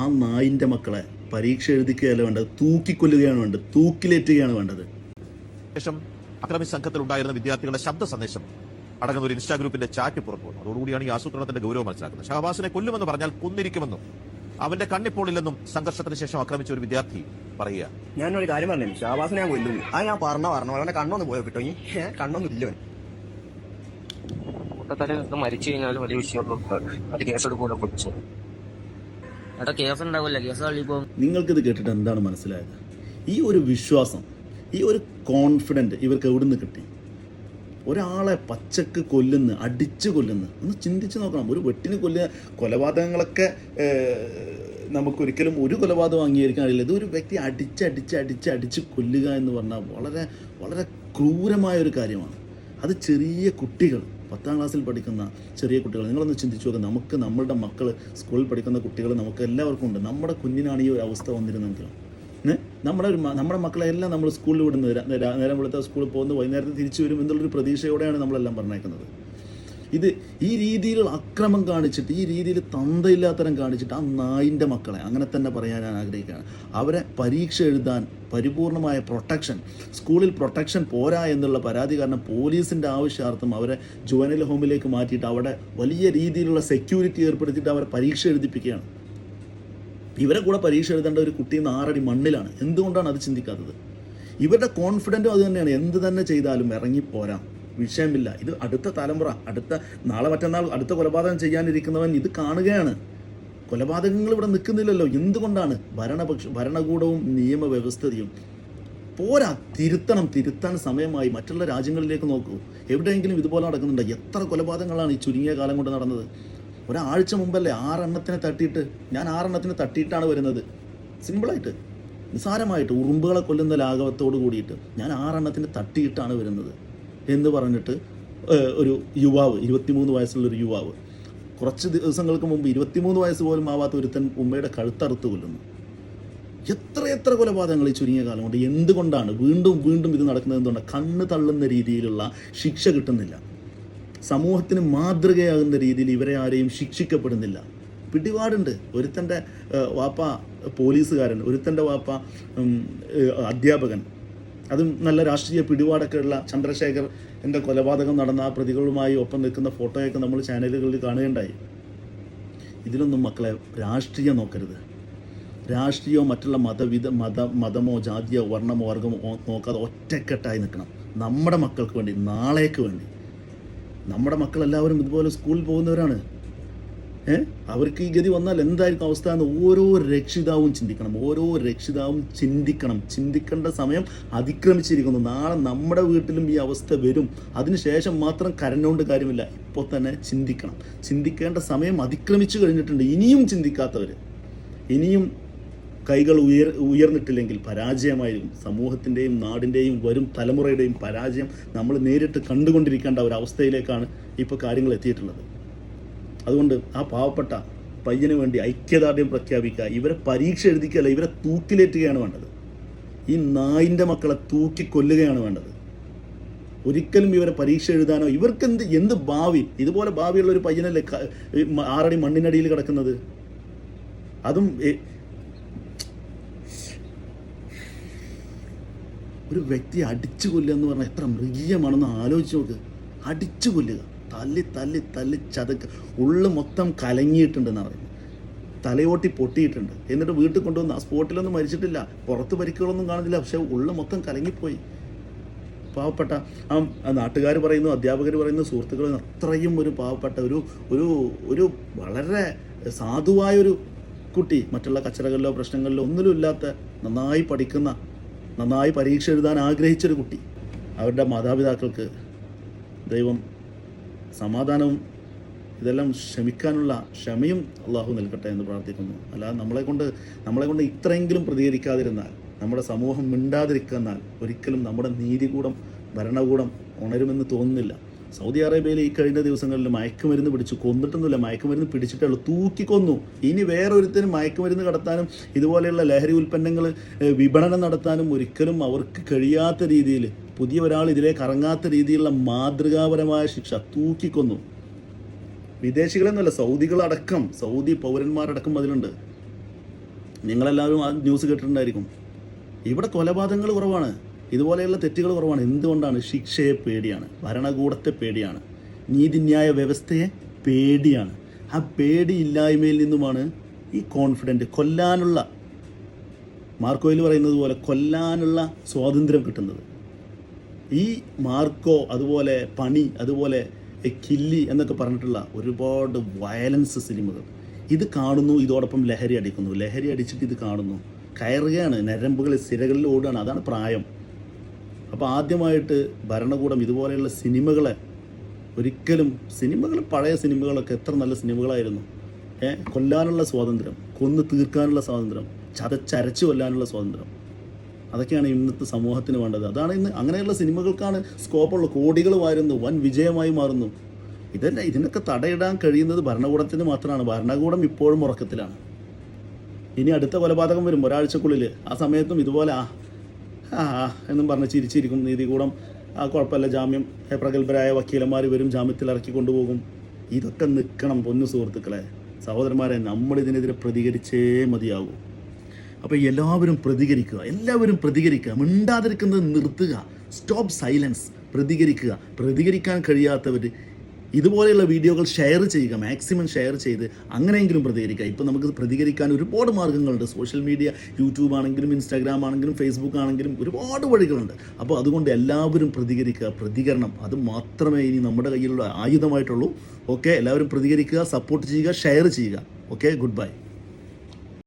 ആ നായിന്റെ മക്കളെ പരീക്ഷ എഴുതിക്കുകയല്ല വേണ്ടത് തൂക്കിക്കൊല്ലുകയാണ് വേണ്ടത് തൂക്കിലേറ്റുകയാണ് വേണ്ടത്. ശേഷം അക്രമി സംഘത്തിൽ ഉണ്ടായിരുന്ന വിദ്യാർത്ഥികളുടെ ശബ്ദ സന്ദേശം അടങ്ങുന്ന ഒരു ഇൻസ്റ്റാ ഗ്രൂപ്പിന്റെ ചാറ്റ് പുറത്തു വന്നു. അതോടുകൂടിയാണ് ഈ ആസൂത്രണത്തിന്റെ ഗൗരവം മനസ്സിലാക്കുന്നത്. ഷഹബാസിനെ കൊല്ലുമെന്ന് പറഞ്ഞാൽ കൊന്നിരിക്കുമെന്നും അവന്റെ കണ്ണിപ്പോൾ ഇല്ലെന്നും സംഘർഷത്തിന് ശേഷം ആക്രമിച്ച ഒരു വിദ്യാർത്ഥി പറയുക. ഞാനൊരു കാര്യം പറഞ്ഞു ഷഹബാസിനെ ഞാൻ കൊല്ലുന്നു ആ ഞാൻ പറഞ്ഞ പറഞ്ഞു അവന്റെ കണ്ണൊന്ന് പോയോ കിട്ടോ? കണ്ണൊന്നും ഇല്ലോ കൂട്ടത്തൽ നിന്ന് മരിച്ചു കഴിഞ്ഞാൽ വലിയ വിഷയമൊന്നും അത് കേസെടുക്കൂടെ പൊളിച്ചു. നിങ്ങൾക്കിത് കേട്ടിട്ട് എന്താണ് മനസ്സിലായത്? ഈ ഒരു വിശ്വാസം ഈ ഒരു കോൺഫിഡന്റ് ഇവർക്ക് എവിടുന്ന് കിട്ടി? ഒരാളെ പച്ചക്ക് കൊല്ലുന്ന അടിച്ച് കൊല്ലുന്ന ഒന്ന് ചിന്തിച്ച് നോക്കണം. ഒരു വെട്ടിന് കൊല്ലുക കൊലപാതകങ്ങളൊക്കെ നമുക്കൊരിക്കലും ഒരു കൊലപാതകം അംഗീകരിക്കാൻ കഴിയില്ല ഇത് ഒരു വ്യക്തി അടിച്ച് അടിച്ച് അടിച്ച് അടിച്ച് കൊല്ലുക എന്ന് പറഞ്ഞാൽ വളരെ വളരെ ക്രൂരമായ ഒരു കാര്യമാണ്. അത് ചെറിയ കുട്ടികൾ പത്താം ക്ലാസ്സിൽ പഠിക്കുന്ന ചെറിയ കുട്ടികൾ നിങ്ങളൊന്ന് ചിന്തിച്ചു നോക്കുക നമുക്ക് നമ്മളുടെ മക്കൾ സ്കൂളിൽ പഠിക്കുന്ന കുട്ടികൾ നമുക്ക് എല്ലാവർക്കും ഉണ്ട്. നമ്മുടെ കുഞ്ഞിനാണ് ഈ ഒരു അവസ്ഥ വന്നിരുന്നെങ്കിൽ? നമ്മുടെ ഒരു നമ്മുടെ മക്കളെ എല്ലാം നമ്മൾ സ്കൂളിൽ വിടുന്നത്. നേരം വെളുത്ത സ്കൂളിൽ പോകുന്നു വൈകുന്നേരത്തെ തിരിച്ചു വരും എന്നുള്ളൊരു പ്രതീക്ഷയോടെയാണ് നമ്മളെല്ലാം പറഞ്ഞേക്കുന്നത് ഇത് ഈ രീതിയിലുള്ള അക്രമം കാണിച്ചിട്ട് ഈ രീതിയിൽ തന്തയില്ലാത്തരം കാണിച്ചിട്ട് ആ നായിന്റെ മക്കളെ അങ്ങനെ തന്നെ പറയാൻ ഞാൻ ആഗ്രഹിക്കുകയാണ്. അവരെ പരീക്ഷ എഴുതാൻ പരിപൂർണമായ പ്രൊട്ടക്ഷൻ സ്കൂളിൽ പ്രൊട്ടക്ഷൻ പോരാ എന്നുള്ള പരാതി കാരണം പോലീസിന്റെ ആവശ്യാർത്ഥം അവരെ ജുവനൽ ഹോമിലേക്ക് മാറ്റിയിട്ട് അവിടെ വലിയ രീതിയിലുള്ള സെക്യൂരിറ്റി ഏർപ്പെടുത്തിയിട്ട് അവരെ പരീക്ഷ എഴുതിപ്പിക്കുകയാണ്. ഇവരെ കൂടെ പരീക്ഷ എഴുതേണ്ട ഒരു കുട്ടി ആറടി മണ്ണിലാണ്. എന്തുകൊണ്ടാണ് അത് ചിന്തിക്കാത്തത്? ഇവരുടെ കോൺഫിഡന്റും അത് തന്നെയാണ്. എന്ത് തന്നെ ചെയ്താലും ഇറങ്ങിപ്പോരാം. വിഷയമില്ല. ഇത് അടുത്ത തലമുറ അടുത്ത നാളെ മറ്റന്നാൾ അടുത്ത കൊലപാതകം ചെയ്യാനിരിക്കുന്നവൻ ഇത് കാണുകയാണ്. കൊലപാതകങ്ങൾ ഇവിടെ നിൽക്കുന്നില്ലല്ലോ. എന്തുകൊണ്ടാണ്? ഭരണപക്ഷ ഭരണകൂടവും നിയമവ്യവസ്ഥയും പോരാ തിരുത്തണം തിരുത്താൻ സമയമായി. മറ്റുള്ള രാജ്യങ്ങളിലേക്ക് നോക്കൂ. എവിടെയെങ്കിലും ഇതുപോലെ നടക്കുന്നുണ്ട്? എത്ര കൊലപാതകങ്ങളാണ് ഈ ചുരുങ്ങിയ കാലം കൊണ്ട് നടന്നത്? ഒരാഴ്ച മുമ്പല്ലേ ആറെണ്ണത്തിനെ തട്ടിയിട്ട് ഞാൻ ആറെണ്ണത്തിനെ തട്ടിയിട്ടാണ് വരുന്നത്. സിമ്പിളായിട്ട് നിസാരമായിട്ട് ഉറുമ്പുകളെ കൊല്ലുന്ന ലാഘവത്തോട് കൂടിയിട്ട് ഞാൻ ആറെണ്ണത്തിന് തട്ടിയിട്ടാണ് വരുന്നത്. എന്ന് പറഞ്ഞിട്ട് ഒരു യുവാവ് ഇരുപത്തിമൂന്ന് വയസ്സുള്ള ഒരു യുവാവ്. കുറച്ച് ദിവസങ്ങൾക്ക് മുമ്പ് ഇരുപത്തിമൂന്ന് വയസ്സ് പോലും ആവാത്ത ഒരുത്തൻ ഉമ്മയുടെ കഴുത്തറുത്ത് കൊല്ലുന്നു. എത്ര എത്ര കൊലപാതകങ്ങൾ ഈ ചുരുങ്ങിയ കാലം കൊണ്ട് എന്തുകൊണ്ടാണ് വീണ്ടും വീണ്ടും ഇത് നടക്കുന്നത് എന്തുകൊണ്ടാണ്? കണ്ണ് തള്ളുന്ന രീതിയിലുള്ള ശിക്ഷ കിട്ടുന്നില്ല. സമൂഹത്തിന് മാതൃകയാകുന്ന രീതിയിൽ ഇവരെ ആരെയും ശിക്ഷിക്കപ്പെടുന്നില്ല. പിടിപാടുണ്ട്. ഒരുത്തന്റെ വാപ്പ പോലീസുകാരൻ ഒരുത്തന്റെ വാപ്പ അധ്യാപകൻ അതും നല്ല രാഷ്ട്രീയ പിടിപാടൊക്കെ ഉള്ള ചന്ദ്രശേഖർ എന്റെ കൊലപാതകം നടന്ന ആ പ്രതികളുമായി ഒപ്പം നിൽക്കുന്ന ഫോട്ടോയൊക്കെ നമ്മൾ ചാനലുകളിൽ കാണുകയുണ്ടായി. ഇതിലൊന്നും മക്കളെ രാഷ്ട്രീയം നോക്കരുത്. രാഷ്ട്രീയമോ മറ്റുള്ള മതവിധ മത മതമോ ജാതിയോ വർണമോ വർഗമോ നോക്കാതെ ഒറ്റക്കെട്ടായി നിൽക്കണം. നമ്മുടെ മക്കൾക്ക് വേണ്ടി നാളേക്ക് വേണ്ടി. നമ്മുടെ മക്കളെല്ലാവരും ഇതുപോലെ സ്കൂളിൽ പോകുന്നവരാണ്. അവർക്ക് ഈ ഗതി വന്നാൽ എന്തായിരിക്കും അവസ്ഥ എന്ന് ഓരോ രക്ഷിതാവും ചിന്തിക്കണം. ഓരോ രക്ഷിതാവും ചിന്തിക്കണം. ചിന്തിക്കേണ്ട സമയം അതിക്രമിച്ചിരിക്കുന്നു. നാളെ നമ്മുടെ വീട്ടിലും ഈ അവസ്ഥ വരും. അതിനുശേഷം മാത്രം കരഞ്ഞുകൊണ്ട് കാര്യമില്ല. ഇപ്പൊ തന്നെ ചിന്തിക്കണം. ചിന്തിക്കേണ്ട സമയം അതിക്രമിച്ചു കഴിഞ്ഞിട്ടുണ്ട്. ഇനിയും ചിന്തിക്കാത്തവര് ഇനിയും കൈകൾ ഉയർ ഉയർന്നിട്ടില്ലെങ്കിൽ പരാജയമായിരിക്കും. സമൂഹത്തിന്റെയും നാടിന്റെയും വരും തലമുറയുടെയും പരാജയം നമ്മൾ നേരിട്ട് കണ്ടുകൊണ്ടിരിക്കേണ്ട ഒരു അവസ്ഥയിലേക്കാണ് ഇപ്പോൾ കാര്യങ്ങൾ എത്തിയിട്ടുള്ളത്. അതുകൊണ്ട് ആ പാവപ്പെട്ട പയ്യന് വേണ്ടി ഐക്യദാർഢ്യം പ്രഖ്യാപിക്കുക. ഇവരെ പരീക്ഷ എഴുതിക്കല്ല ഇവരെ തൂക്കിലേറ്റുകയാണ് വേണ്ടത്. ഈ നായിന്റെ മക്കളെ തൂക്കി കൊല്ലുകയാണ് വേണ്ടത്. ഒരിക്കലും ഇവരെ പരീക്ഷ എഴുതാനോ ഇവർക്ക് എന്ത് എന്ത് ഭാവി? ഇതുപോലെ ഭാവിയുള്ള ഒരു പയ്യനല്ലേ ആറടി മണ്ണിനടിയിൽ കിടക്കുന്നത്? അതും ഒരു വ്യക്തി അടിച്ചു കൊല്ലുക എന്ന് പറഞ്ഞാൽ എത്ര മൃഗീയമാണെന്ന് ആലോചിച്ച് നോക്ക്. അടിച്ചു കൊല്ലുക തല്ലി തല്ലി തല്ലി ചതക്ക്. ഉള്ളു മൊത്തം കലങ്ങിയിട്ടുണ്ടെന്ന് പറയുന്നത് തലയോട്ടി പൊട്ടിയിട്ടുണ്ട്. എന്നിട്ട് വീട്ടിൽ കൊണ്ടുവന്ന് ആ സ്പോട്ടിലൊന്നും മരിച്ചിട്ടില്ല. പുറത്ത് പരിക്കുകളൊന്നും കാണുന്നില്ല. പക്ഷേ ഉള്ളു മൊത്തം കലങ്ങിപ്പോയി. പാവപ്പെട്ട ആ നാട്ടുകാർ പറയുന്നു അധ്യാപകർ പറയുന്നു സുഹൃത്തുക്കൾ അത്രയും ഒരു പാവപ്പെട്ട ഒരു ഒരു ഒരു വളരെ സാധുവായൊരു കുട്ടി മറ്റുള്ള കച്ചറകളിലോ പ്രശ്നങ്ങളിലോ ഒന്നിലും ഇല്ലാത്ത നന്നായി പഠിക്കുന്ന നന്നായി പരീക്ഷ എഴുതാൻ ആഗ്രഹിച്ചൊരു കുട്ടി. അവരുടെ മാതാപിതാക്കൾക്ക് ദൈവം സമാധാനവും ഇതെല്ലാം ക്ഷമിക്കാനുള്ള ക്ഷമയും അള്ളാഹു നൽകട്ടെ എന്ന് പ്രാർത്ഥിക്കുന്നു. അല്ലാതെ നമ്മളെ കൊണ്ട് നമ്മളെ കൊണ്ട് ഇത്രയെങ്കിലും പ്രതികരിക്കാതിരുന്നാൽ നമ്മുടെ സമൂഹം മിണ്ടാതിരിക്കുന്നാൽ ഒരിക്കലും നമ്മുടെ നീതികൂടം ഭരണകൂടം ഉണരുമെന്ന് തോന്നുന്നില്ല. സൗദി അറേബ്യയിൽ ഈ കഴിഞ്ഞ ദിവസങ്ങളിൽ മയക്കുമരുന്ന് പിടിച്ചു കൊന്നിട്ടൊന്നുമില്ല. മയക്കുമരുന്ന് പിടിച്ചിട്ടുള്ളൂ തൂക്കിക്കൊന്നു. ഇനി വേറൊരുത്തരും മയക്കുമരുന്ന് കടത്താനും ഇതുപോലെയുള്ള ലഹരി ഉൽപ്പന്നങ്ങൾ വിപണനം നടത്താനും ഒരിക്കലും അവർക്ക് കഴിയാത്ത രീതിയിൽ പുതിയ ഒരാൾ ഇതിലേക്ക് ഇറങ്ങാത്ത രീതിയിലുള്ള മാതൃകാപരമായ ശിക്ഷ തൂക്കിക്കൊന്നു. വിദേശികളെന്നല്ല സൗദികളടക്കം സൗദി പൗരന്മാരടക്കം അതിലുണ്ട്. നിങ്ങളെല്ലാവരും ആ ന്യൂസ് കേട്ടിട്ടുണ്ടായിരിക്കും. ഇവിടെ കൊലപാതകങ്ങൾ കുറവാണ്. ഇതുപോലെയുള്ള തെറ്റുകൾ കുറവാണ്. എന്തുകൊണ്ടാണ്? ശിക്ഷയെ പേടിയാണ്. ഭരണകൂടത്തെ പേടിയാണ്. നീതിന്യായ വ്യവസ്ഥയെ പേടിയാണ്. ആ പേടിയില്ലായ്മയിൽ നിന്നുമാണ് ഈ കോൺഫിഡന്റ് കൊല്ലാനുള്ള. മാർക്കോയിൽ പറയുന്നത് പോലെ കൊല്ലാനുള്ള സ്വാതന്ത്ര്യം കിട്ടുന്നത്. ഈ മാർക്കോ അതുപോലെ പണി അതുപോലെ കില്ലി എന്നൊക്കെ പറഞ്ഞിട്ടുള്ള ഒരുപാട് വയലൻസ് സിനിമകൾ. ഇത് കാണുന്നു ഇതോടൊപ്പം ലഹരി അടിക്കുന്നു. ലഹരി അടിച്ചിട്ട് ഇത് കാണുന്നു. കയറുകയാണ് നരമ്പുകൾ സിരകളിൽ ഓടുകയാണ്. അതാണ് പ്രായം. അപ്പോൾ ആദ്യമായിട്ട് ഭരണകൂടം ഇതുപോലെയുള്ള സിനിമകളെ ഒരിക്കലും സിനിമകൾ പഴയ സിനിമകളൊക്കെ എത്ര നല്ല സിനിമകളായിരുന്നു. കൊല്ലാനുള്ള സ്വാതന്ത്ര്യം കൊന്നു തീർക്കാനുള്ള സ്വാതന്ത്ര്യം ചതച്ചരച്ച് കൊല്ലാനുള്ള സ്വാതന്ത്ര്യം. അതൊക്കെയാണ് ഇന്നത്തെ സമൂഹത്തിന് വേണ്ടത്. അതാണ് ഇന്ന് അങ്ങനെയുള്ള സിനിമകൾക്കാണ് സ്കോപ്പുള്ള കോടികൾ വാരുന്നു വൻ വിജയമായി മാറുന്നു. ഇതല്ല ഇതിനൊക്കെ തടയിടാൻ കഴിയുന്നത് ഭരണകൂടത്തിന് മാത്രമാണ്. ഭരണകൂടം ഇപ്പോഴും ഉറക്കത്തിലാണ്. ഇനി അടുത്ത കൊലപാതകം വരും ഒരാഴ്ചക്കുള്ളിൽ ആ സമയത്തും ഇതുപോലെ ആ ആ എന്നും പറഞ്ഞ് ചിരിച്ചിരിക്കും നീതികൂടം. ആ കുഴപ്പമില്ല ജാമ്യം. പ്രഗത്ഭരായ വക്കീലന്മാർ വരും ജാമ്യത്തിൽ ഇറക്കി കൊണ്ടുപോകും. ഇതൊക്കെ നിൽക്കണം പൊന്നു സുഹൃത്തുക്കളെ. സഹോദരന്മാരെ നമ്മളിതിനെതിരെ പ്രതികരിച്ചേ മതിയാകൂ അപ്പോൾ എല്ലാവരും പ്രതികരിക്കുക എല്ലാവരും പ്രതികരിക്കുക മിണ്ടാതിരിക്കുന്നത് നിർത്തുക സ്റ്റോപ്പ് സൈലൻസ് പ്രതികരിക്കുക. പ്രതികരിക്കാൻ കഴിയാത്തവർ ഇതുപോലെയുള്ള വീഡിയോകൾ ഷെയർ ചെയ്യുക മാക്സിമം ഷെയർ ചെയ്ത് അങ്ങനെയെങ്കിലും പ്രതികരിക്കുക. ഇപ്പോൾ നമുക്ക് പ്രതികരിക്കാൻ ഒരുപാട് മാർഗങ്ങളുണ്ട് സോഷ്യൽ മീഡിയ യൂട്യൂബ് ആണെങ്കിലും ഇൻസ്റ്റാഗ്രാം ആണെങ്കിലും ഫേസ്ബുക്ക് ആണെങ്കിലും ഒരുപാട് വഴികളുണ്ട്. അപ്പോൾ അതുകൊണ്ട് എല്ലാവരും പ്രതികരിക്കുക പ്രതികരണം. അത് മാത്രമേ ഇനി നമ്മുടെ കയ്യിലുള്ള ആയുധമായിട്ടുള്ളൂ. ഓക്കെ എല്ലാവരും പ്രതികരിക്കുക സപ്പോർട്ട് ചെയ്യുക ഷെയർ ചെയ്യുക. Okay good bye